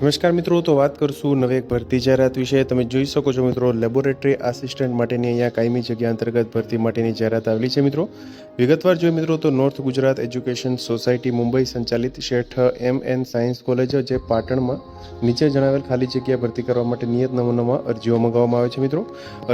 નમસ્કાર મિત્રો, તો વાત કરશું નવી એક ભરતી જાહેરાત વિશે. તમે જોઈ શકો છો મિત્રો, લેબોરેટરી આસિસ્ટન્ટ માટેની અહીંયા કાયમી જગ્યા અંતર્ગત ભરતી માટેની જાહેરાત આવેલી છે મિત્રો. વિગતવાર જોઈએ મિત્રો, તો north Gujarat education society Mumbai સંચાલિત Sheth M N science college જે પાટણમાં નીચે જણાવેલ ખાલી જગ્યા ભરતી કરવા માટે નિયત નમૂનામાં અરજીઓ મંગાવવામાં આવે છે મિત્રો.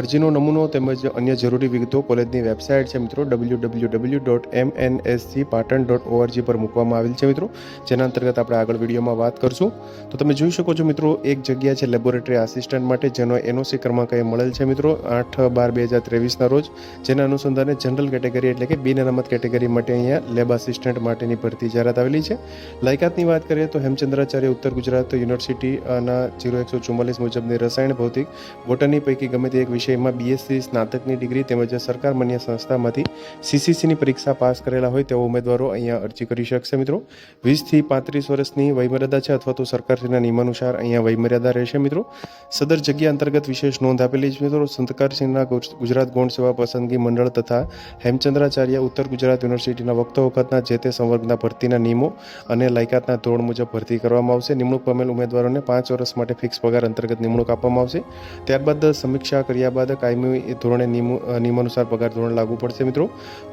અરજીનો નમૂનો તેમજ અન્ય જરૂરી વિગતો કોલેજની વેબસાઇટ છે મિત્રો W W W dot M N S C Patan dot ORG પર મૂકવામાં આવેલ છે મિત્રો. જેના અંતર્ગત આપણે આગળ વિડીયોમાં વાત કરશું. તો તમે જોઈ શકો છો મિત્રો, એક જગ્યા છે લેબોરેટરી આસિસ્ટન્ટ માટે, જેનો એનઓસી ક્રમાંક એ મળેલ છે મિત્રો, આઠ બાર બે હજાર ત્રેવીસના રોજ, જેના અનુસંધાને જનરલ કેટેગરી એટલે કે બિન અનામત કેટેગરી માટે અહીંયા લેબ આસિસ્ટન્ટ માટેની ભરતી જાહેરાત આવેલી છે. લાયકાતની વાત કરીએ તો હેમચંદ્રાચાર્ય ઉત્તર ગુજરાત યુનિવર્સિટીના જીરો એકસો ચુમ્માલીસ મુજબની રસાયણ, ભૌતિક, બોટની પૈકી ગમે તે એક વિષયમાં બીએસસી સ્નાતકની ડિગ્રી તેમજ સરકાર માન્ય સંસ્થામાંથી સીસીસીની પરીક્ષા પાસ કરેલા હોય તેવા ઉમેદવારો અહીંયા અરજી કરી શકશે મિત્રો. વીસથી પાંત્રીસ વર્ષની વયમર્યાદા છે અથવા તો સરકારશ્રીના નિયમાનુસાર અહીંયા વયમર્યાદા રહેશે મિત્રો. સદર જગ્યા અંતર્ગત વિશેષ નોંધ આપેલી છે, મિત્રો. સંતકારસિંહના ગુજરાત ગૌણ સેવા પસંદગી મંડળ તથા હેમચંદ્રાચાર્ય ઉત્તર ગુજરાત યુનિવર્સિટીના વખતો વખતના જે તે સંવર્ગના ભરતીના નિયમો અને લાયકાતના ધોરણ મુજબ ભરતી કરવામાં આવશે. નિમણૂક પામેલ ઉમેદવારોને પાંચ વર્ષ માટે ફિક્સ પગાર અંતર્ગત નિમણૂક આપવામાં આવશે. ત્યારબાદ સમીક્ષા કર્યા બાદ કાયમી ધોરણે નિયમ અનુસાર પગાર ધોરણ લાગુ પડશે, મિત્રો.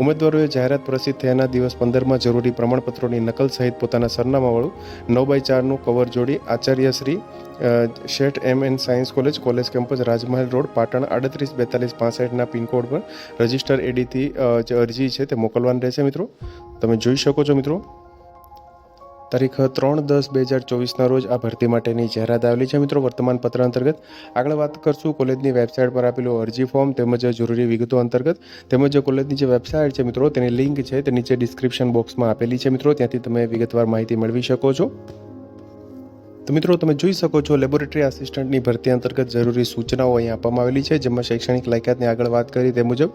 ઉમેદવારોએ જાહેરાત પ્રસિદ્ધ થયાના દિવસ પંદરમાં જરૂરી પ્રમાણપત્રોની નકલ સહિત પોતાના સરનામાવાળું નવ બાય ચારનું કવર જોડી Acharya Shri Sheth M N science college college campus, Rajmahel road, Patan, આડત્રીસ, બેતાલીસ, પાસઠના પિનકોડ પર રજિસ્ટર એડીથી જે અરજી છે તે મોકલવાની રહેશે મિત્રો. તમે જોઈ શકો છો મિત્રો. તારીખ ત્રણ દસ બે હજાર ચોવીસના રોજ આ ભરતી માટેની જાહેરાત આવેલી છે મિત્રો. વર્તમાન પત્ર અંતર્ગત આગળ વાત કરશું કોલેજની વેબસાઇટ પર આપેલું અરજી ફોર્મ તેમજ જરૂરી વિગતો અંતર્ગત. તેમજ કોલેજની જે વેબસાઇટ છે મિત્રો તેની લિંક છે તે નીચે ડિસ્ક્રિપ્શન બોક્સમાં આપેલી છે મિત્રો. ત્યાંથી તમે વિગતવાર માહિતી મેળવી શકો છો. તો મિત્રો, તમે જોઈ શકો છો લેબોરેટરી આસિસ્ટન્ટની ભરતી અંતર્ગત જરૂરી સૂચનાઓ અહીં આપવામાં આવેલી છે, જેમાં શૈક્ષણિક લાયકાતની આગળ વાત કરી, તે મુજબ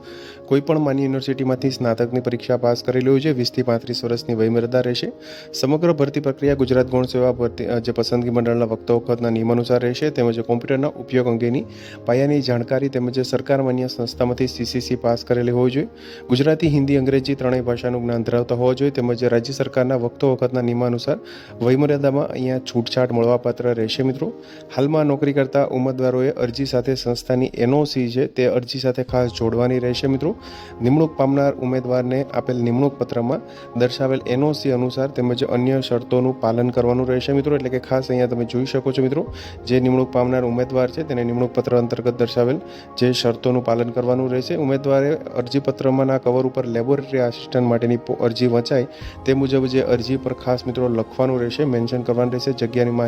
કોઈપણ માન્ય યુનિવર્સિટીમાંથી સ્નાતકની પરીક્ષા પાસ કરેલી હોય છે વીસથી પાંત્રીસ વર્ષની વયમર્યાદા રહેશે. સમગ્ર ભરતી પ્રક્રિયા ગુજરાત ગૌણ સેવા ભરતી જે પસંદગી મંડળના વખતો વખતના નિયમાનુસાર રહેશે, તેમજ કોમ્પ્યુટરના ઉપયોગ અંગેની પાયાની જાણકારી તેમજ સરકાર માન્ય સંસ્થામાંથી સીસીસી પાસ કરેલી હોવી જોઈએ. ગુજરાતી, હિન્દી, અંગ્રેજી ત્રણેય ભાષાનું જ્ઞાન ધરાવતા હોવા જોઈએ, તેમજ રાજ્ય સરકારના વખતો વખતના નિયમાનુસાર વયમર્યાદામાં અહીંયા છૂટછાટ મળવાપાત્ર રહેશે મિત્રો. હાલમાં નોકરી કરતા ઉમેદવારોએ અરજી સાથે સંસ્થાની એનઓસી છે તે અરજી સાથે ખાસ જોડવાની રહેશે મિત્રો. નિમણૂક પામનાર ઉમેદવારને આપેલ નિમણૂક પત્રમાં દર્શાવેલ એનઓસી અનુસાર તેમજ અન્ય શરતોનું પાલન કરવાનું રહેશે મિત્રો. એટલે કે ખાસ અહીંયા તમે જોઈ શકો છો મિત્રો, જે નિમણૂક પામનાર ઉમેદવાર છે તેને નિમણૂક પત્ર અંતર્ગત દર્શાવેલ જે શરતોનું પાલન કરવાનું રહેશે. ઉમેદવારે અરજીપત્રમાંના કવર ઉપર લેબોરેટરી આસિસ્ટન્ટ માટેની અરજી વંચાય તે મુજબ જે અરજી પર ખાસ મિત્રો લખવાનું રહેશે, મેન્શન કરવાનું રહેશે, જગ્યાની માહિતી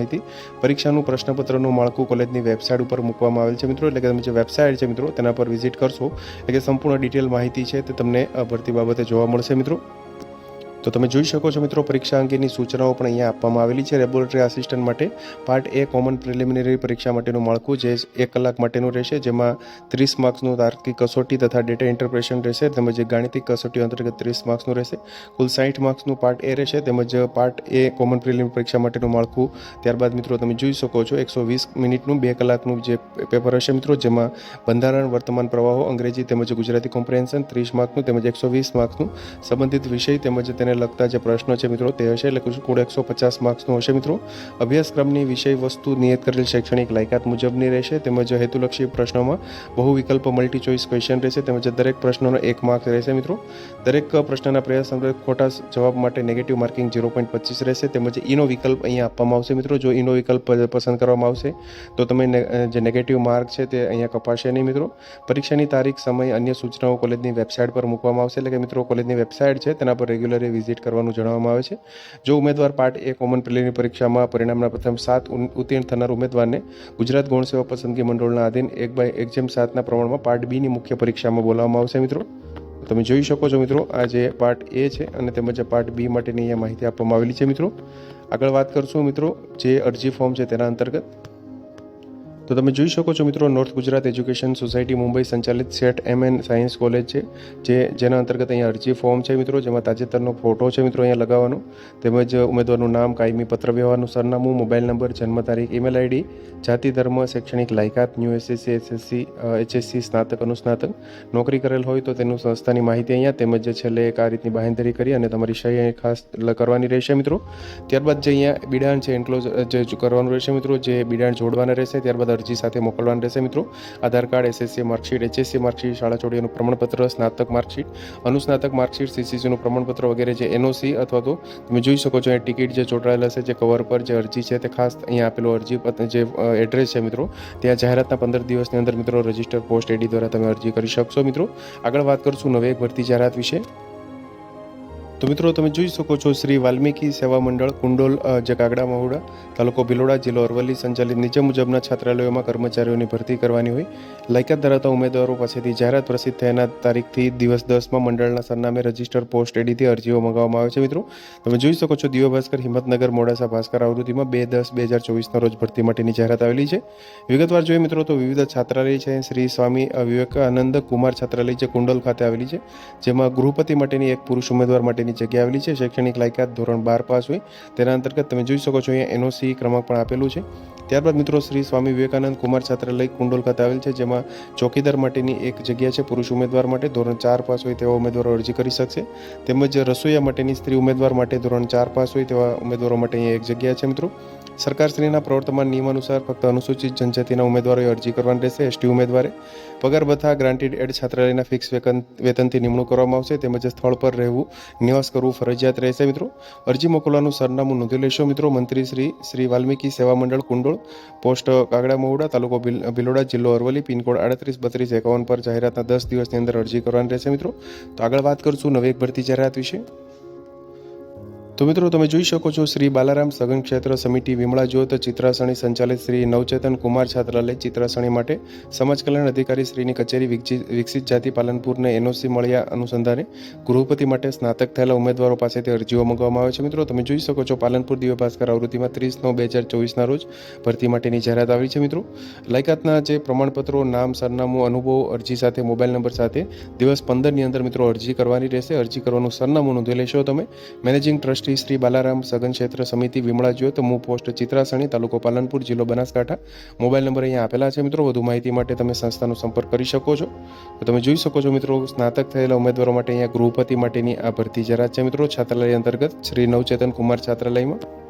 પરીક્ષાનું પ્રશ્નપત્રનું માળખું કોલેજની વેબસાઇટ ઉપર મૂકવામાં આવેલ છે. મિત્રો, એટલે કે તમે જે વેબસાઇટ છે મિત્રો, તેના પર વિઝિટ કરશો એટલે સંપૂર્ણ ડિટેલ માહિતી છે તે તમને ભરતી બાબતે જોવા મળશે. મિત્રો તો તમે જોઈ શકો છો મિત્રો, પરીક્ષા અંગેની સૂચનાઓ પણ અહીંયા આપવામાં આવેલી છે. લેબોરેટરી આસિસ્ટન્ટ માટે પાર્ટ એ કોમન પ્રિલિમિનરી પરીક્ષા માટેનું માળખું જે એક કલાક માટેનું રહેશે, જેમાં ત્રીસ માર્ક્સનું તાર્કિક કસોટી તથા ડેટા ઇન્ટરપ્રેશન રહેશે, તેમજ ગાણિતિક કસોટી અંતર્ગત ત્રીસ માર્ક્સનું રહેશે. કુલ સાઠ માર્ક્સનું પાર્ટ એ રહેશે, તેમજ પાર્ટ એ કોમન પ્રિલિમિનરી પરીક્ષા માટેનું માળખું. ત્યારબાદ મિત્રો, તમે જોઈ શકો છો એકસો વીસ મિનિટનું બે કલાકનું જે પેપર હશે મિત્રો, જેમાં બંધારણ, વર્તમાન પ્રવાહો, અંગ્રેજી તેમજ ગુજરાતી કોમ્પ્રિહેન્શન ત્રીસ માર્કનું તેમજ એકસો વીસ માર્ક્સનું સંબંધિત વિષય તેમજ તેને લગતા જે પ્રશ્નો છે મિત્રો તે હશે, એટલે કુલ એકસો પચાસ માર્ક્સનો હશે મિત્રો. અભ્યાસક્રમની વિષય વસ્તુ નિયત કરેલ શૈક્ષણિક લાયકાત મુજબની રહેશે, તેમજ હેતુલક્ષી પ્રશ્નોમાં બહુ વિકલ્પ મલ્ટી ચોઇસ ક્વેશ્ચન રહેશે, તેમજ દરેક પ્રશ્નોનો એક માર્ક રહેશે મિત્રો. દરેક પ્રશ્નના પ્રયાસ ખોટા જવાબ માટે નેગેટિવ માર્કિંગ ઝીરો પોઈન્ટ પચીસ રહેશે, તેમજ ઈનો વિકલ્પ અહીંયા આપવામાં આવશે મિત્રો. જો ઈનો વિકલ્પ પસંદ કરવામાં આવશે, તો તમે જે નેગેટિવ માર્ક છે તે અહીંયા કપાશે નહીં મિત્રો. પરીક્ષાની તારીખ, સમય, અન્ય સૂચનાઓ કોલેજની વેબસાઇટ પર મૂકવામાં આવશે. એટલે કે મિત્રો, કોલેજની વેબસાઇટ છે, તેના પર રેગ્યુલરી વિઝિટ કરવાનું જણાવવામાં આવે છે. જો ઉમેદવાર પાર્ટ એ કોમન પ્રિલિમિનરી પરીક્ષામાં પરિણામના પ્રથમ સાત ઉત્તીર્ણ થનાર ઉમેદવારને ગુજરાત ગૌણ સેવા પસંદગી મંડળના આધીન એક બાય એક જેમ સાતના પ્રમાણમાં પાર્ટ બીની મુખ્ય પરીક્ષામાં બોલાવવામાં આવશે મિત્રો. તમે જોઈ શકો છો મિત્રો, આ જે પાર્ટ એ છે અને તેમજ પાર્ટ બી માટેની અહીંયા માહિતી આપવામાં આવેલી છે મિત્રો. આગળ વાત કરશું મિત્રો, જે અરજી ફોર્મ છે તેના અંતર્ગત. તો તમે જોઈ શકો છો મિત્રો north Gujarat education society Mumbai સંચાલિત Sheth M N science college છે, જે જેના અંતર્ગત અહીંયા અરજી ફોર્મ છે મિત્રો, જેમાં તાજેતરનો ફોટો છે મિત્રો અહીંયા લગાવવાનો. તેમજ ઉમેદવારનું નામ, કાયમી પત્ર વ્યવહારનું સરનામું, મોબાઈલ નંબર, જન્મ તારીખ ઈમેલ આઈડી જાતિ, ધર્મ, શૈક્ષણિક લાયકાત ન્યૂ એસએસસી એસએસસી એચએસસી સ્નાતક, અનુસ્નાતક. નોકરી કરેલ હોય તો તેનું સંસ્થાની માહિતી અહીંયા, તેમજ છેલ્લે એક આ રીતની બાહેંધરી કરી અને તમારી સહી ખાસ કરવાની રહેશે મિત્રો. ત્યારબાદ જે અહીંયા બિડાણ છે એન્ક્લોઝ જ કરવાનું રહેશે મિત્રો, જે બિડાણ જોડવાના રહેશે, ત્યારબાદ અરજી સાથે મોકલવાનું રહેશે મિત્રો. Aadhaar card SSC marksheet HSC marksheet, શાળા ચોડીનું પ્રમાણપત્ર, સ્નાતક માર્કશીટ, અનુસ્નાતક માર્કશીટ સીસીસીનું પ્રમાણપત્ર વગેરે જે એનઓસી અથવા તો તમે જોઈ શકો છો, એ ટિકિટ જે ચોંટાયેલ હશે, જે કવર પર જે અરજી છે તે ખાસ અહીંયા આપેલો અરજી જે એડ્રેસ છે મિત્રો, ત્યાં જાહેરાતના પંદર દિવસની અંદર મિત્રો રજિસ્ટર પોસ્ટ એડી દ્વારા તમે અરજી કરી શકશો મિત્રો. આગળ વાત કરશું નવી ભરતી જાહેરાત વિશે. તો મિત્રો તમે જોઈ શકો છો શ્રી વાલ્મીકી સેવા મંડળ, કુંડોલ જગાગડા મહુડા, તાલુકો ભિલોડા, જિલ્લો અરવલ્લી સંચાલિત નીચે મુજબના છાત્રાલયોમાં કર્મચારીઓની ભરતી કરવાની હોય. લાયકાત ધરાવતા ઉમેદવારો પાસેથી જાહેરાત પ્રસિદ્ધ થયાના તારીખથી દિવસ દસમાં મંડળના સરનામે રજિસ્ટર પોસ્ટ એડીથી અરજીઓ મંગાવવામાં આવે છે મિત્રો. તમે જોઈ શકો છો દિવ્ય ભાસ્કર, હિંમતનગર, મોડાસા ભાસ્કર આવૃત્તિમાં બે દસ, બે હજાર ચોવીસના રોજ ભરતી માટેની જાહેરાત આવેલી છે. વિગતવાર જોઈએ મિત્રો તો વિવિધ છાત્રાલય છે. શ્રી સ્વામી વિવેકાનંદ કુમાર છાત્રાલય જે કુંડોલ ખાતે આવેલી છે, જેમાં ગૃહપતિ માટેની એક પુરુષ ઉમેદવાર માટેની જગ્યા આવેલી છે, શૈક્ષણિક લાયકાત ધોરણ બાર પાસ હોય. તેના અંતર્ગત તમે જોઈ શકો છો, અહીંયા એનઓસી ક્રમાંક પણ આપેલું છે. ત્યારબાદ મિત્રો શ્રી સ્વામી વિવેકાનંદ કુમાર છાત્રાલય કુંડોલ ખાતે આવેલ છે, જેમાં ચોકીદાર માટેની એક જગ્યા છે, પુરુષ ઉમેદવાર માટે ધોરણ ચાર પાસ હોય તેવા ઉમેદવારો અરજી કરી શકશે. તેમજ રસોઈયા માટેની સ્ત્રી ઉમેદવાર માટે ધોરણ ચાર પાસ હોય તેવા ઉમેદવારો માટે અહીંયા એક જગ્યા છે, મિત્રો. સરકારશ્રીના પ્રવર્તમાન નિયમ અનુસાર ફક્ત અનુસૂચિત જનજાતિના ઉમેદવારોએ અરજી કરવાની રહેશે, એસટી ઉમેદવારે. પગાર ભથ્થા ગ્રાન્ટેડ એડ છાત્રાલયના ફિક્સ વેતન વેતનથી નિમણૂક કરવામાં આવશે, તેમજ સ્થળ પર રહેવું નિવાસ કરવું ફરજિયાત રહેશે મિત્રો. અરજી મોકલવાનું સરનામું નોંધી લેશો મિત્રો. મંત્રી શ્રી શ્રી વાલ્મીકી સેવા મંડળ, કુંડોળ, પોસ્ટ કાગડા મહુડા, તાલુકો ભિલ- ભિલોડા, જિલ્લો અરવલ્લી, પિનકોડ આડત્રીસ, બત્રીસ, એકાવન પર જાહેરાતના દસ દિવસની અંદર અરજી કરવાની રહેશે મિત્રો. તો આગળ વાત કરશું નવી ભરતી જાહેરાત વિશે. તો મિત્રો તમે જોઈ શકો છો શ્રી બાલારામ સઘન ક્ષેત્ર સમિતિ વિમળા જ્યોત ચિત્રાસણી સંચાલિત શ્રી નવચેતન કુમાર છાત્રાલય ચિત્રાસણી માટે સમાજ કલ્યાણ અધિકારી શ્રીની કચેરી વિકસિત જાતિ પાલનપુરને એનઓસી મળ્યા અનુસંધાને ગૃહપતિ માટે સ્નાતક થયેલા ઉમેદવારો પાસેથી અરજીઓ મંગાવવામાં આવે છે. મિત્રો તમે જોઈ શકો છો પાલનપુર દિવ્ય ભાસ્કર આવૃત્તિમાં ત્રીસ નવ બે હજાર ચોવીસના રોજ ભરતી માટેની જાહેરાત આવી છે. મિત્રો લાયકાતના જે પ્રમાણપત્રો, નામ, સરનામું, અનુભવ, અરજી સાથે, મોબાઈલ નંબર સાથે દિવસ પંદરની અંદર મિત્રો અરજી કરવાની રહેશે. અરજી કરવાનું સરનામું નોંધી લેશો તમે. મેનેજિંગ ટ્રસ્ટી શ્રી બાલારામ સઘન ક્ષેત્ર સમિતિ વિમળા તો મુ પોસ્ટ ચિત્રાસણી તાલુકો પાલનપુર જિલ્લો બનાસકાંઠા. મોબાઈલ નંબર અહીંયા આપેલા છે મિત્રો. વધુ માહિતી માટે તમે સંસ્થાનો સંપર્ક કરી શકો છો. તો તમે જોઈ શકો છો મિત્રો, સ્નાતક થયેલા ઉમેદવારો માટે અહીંયા ગૃહપતિ માટેની આ ભરતી જાહેરાત છે મિત્રો. છાત્રાલય અંતર્ગત શ્રી નવચેતન કુમાર છાત્રાલયમાં.